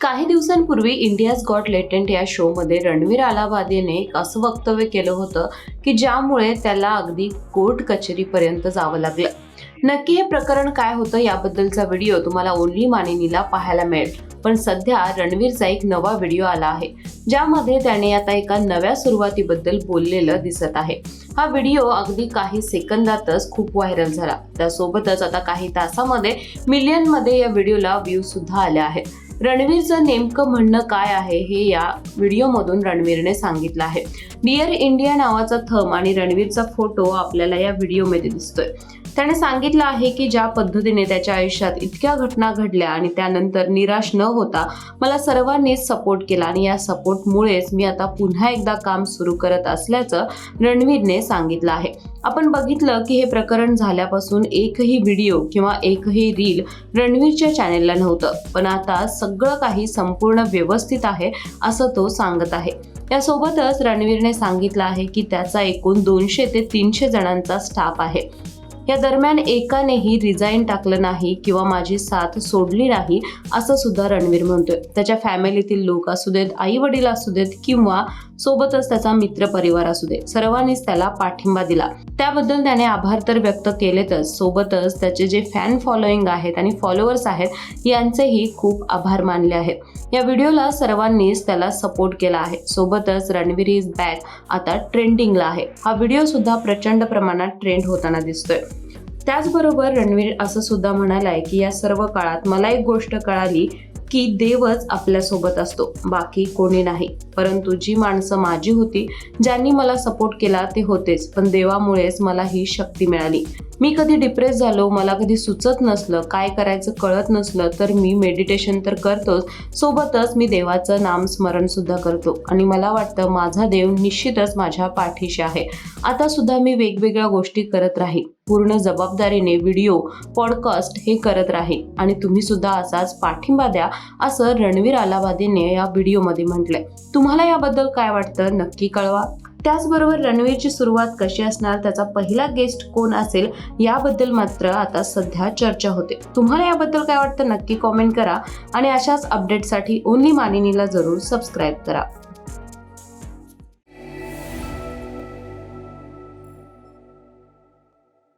काही दिवसांपूर्वी India's got लेटंट या शोमध्ये रणवीर अलाहाबादेने एक असं वक्तव्य केलं होतं की ज्यामुळे त्याला अगदी कोर्ट कचेरीपर्यंत जावं लागलं. नक्की हे प्रकरण काय होतं याबद्दलचा व्हिडिओ तुम्हाला ओनली मानिनीला पाहायला मिळेल. पण सध्या रणवीरचा एक नवा व्हिडिओ आला आहे ज्यामध्ये त्याने आता एका नव्या सुरुवातीबद्दल बोललेलं दिसत आहे. हा व्हिडिओ अगदी काही सेकंदातच खूप व्हायरल झाला. त्यासोबतच आता काही तासामध्ये मिलियनमध्ये या व्हिडिओला व्ह्यूज सुद्धा आल्या आहेत. रणवीरचं नेमकं म्हणणं काय आहे हे या व्हिडिओमधून रणवीरने सांगितलं आहे. डिअर इंडिया नावाचा थम आणि रणवीरचा फोटो आपल्याला या व्हिडिओमध्ये दिसतोय. त्याने सांगितलं आहे की ज्या पद्धतीने त्याच्या आयुष्यात इतक्या घटना घडल्या आणि त्यानंतर निराश न होता मला सर्वांनीच सपोर्ट केला आणि या सपोर्टमुळेच मी आता पुन्हा एकदा काम सुरू करत असल्याचं रणवीरने सांगितलं आहे. आपण बघितलं की हे प्रकरण झाल्यापासून एकही व्हिडिओ किंवा एकही रील रणवीरच्या चॅनेलला नव्हतं. पण आता सगळं काही संपूर्ण व्यवस्थित आहे असं तो सांगत आहे. यासोबतच रणवीरने सांगितलं आहे की त्याचा एकूण दोनशे ते तीनशे जणांचा स्टाफ आहे. या दरम्यान एकानेही रिझाईन टाकलं नाही किंवा माझी साथ सोडली नाही असं सुद्धा रणवीर म्हणतोय. त्याच्या फॅमिलीतील लोक असू देत आई वडील असू देत किंवा सोबतच त्याचा मित्र परिवार असू दे सर्वांनीच त्याला पाठिंबा दिला. त्याबद्दल त्याने आभार तर व्यक्त केलेतच. सोबतच त्याचे जे फॅन फॉलोईंग आहेत आणि फॉलोअर्स आहेत यांचेही खूप आभार मानले आहेत. या व्हिडिओला सर्वांनीच त्याला सपोर्ट केला आहे. सोबतच रणवीर इज बॅक आता ट्रेंडिंगला आहे. हा व्हिडिओ सुद्धा प्रचंड प्रमाणात ट्रेंड होताना दिसतोय. त्याचबरोबर रणवीर असं सुद्धा म्हणालाय की या सर्व काळात मला एक गोष्ट कळाली की देवच आपल्यासोबत असतो बाकी कोणी नाही. परंतु जी माणसं माझी होती ज्यांनी मला सपोर्ट केला ते होतेच पण देवामुळेच मला ही शक्ती मिळाली. मी कधी डिप्रेस झालो मला कधी सुचत नसलं काय करायचं कळत नसलं तर मी मेडिटेशन तर करतोच. सोबतच मी देवाचं नामस्मरणसुद्धा सुद्धा करतो. आणि मला वाटतं माझा देव निश्चितच माझ्या पाठीशी आहे. आता सुद्धा मी वेगवेगळ्या गोष्टी करत राहील पूर्ण जबाबदारीने व्हिडिओ पॉडकास्ट हे करत राहील आणि तुम्ही सुद्धा असाच पाठिंबा द्या असं रणवीर आलावादीने या व्हिडिओमध्ये म्हटलंय. तुम्हाला याबद्दल काय वाटतं? नक्की कळवा. त्याचबरोबर रणवीरची सुरुवात कशी असणार त्याचा पहिला गेस्ट कोण असेल याबद्दल मात्र आता सध्या चर्चा होते. तुम्हाला याबद्दल काय वाटतं नक्की कॉमेंट करा आणि अशाच अपडेटसाठी ओनली मानिनीला जरूर सबस्क्राईब करा.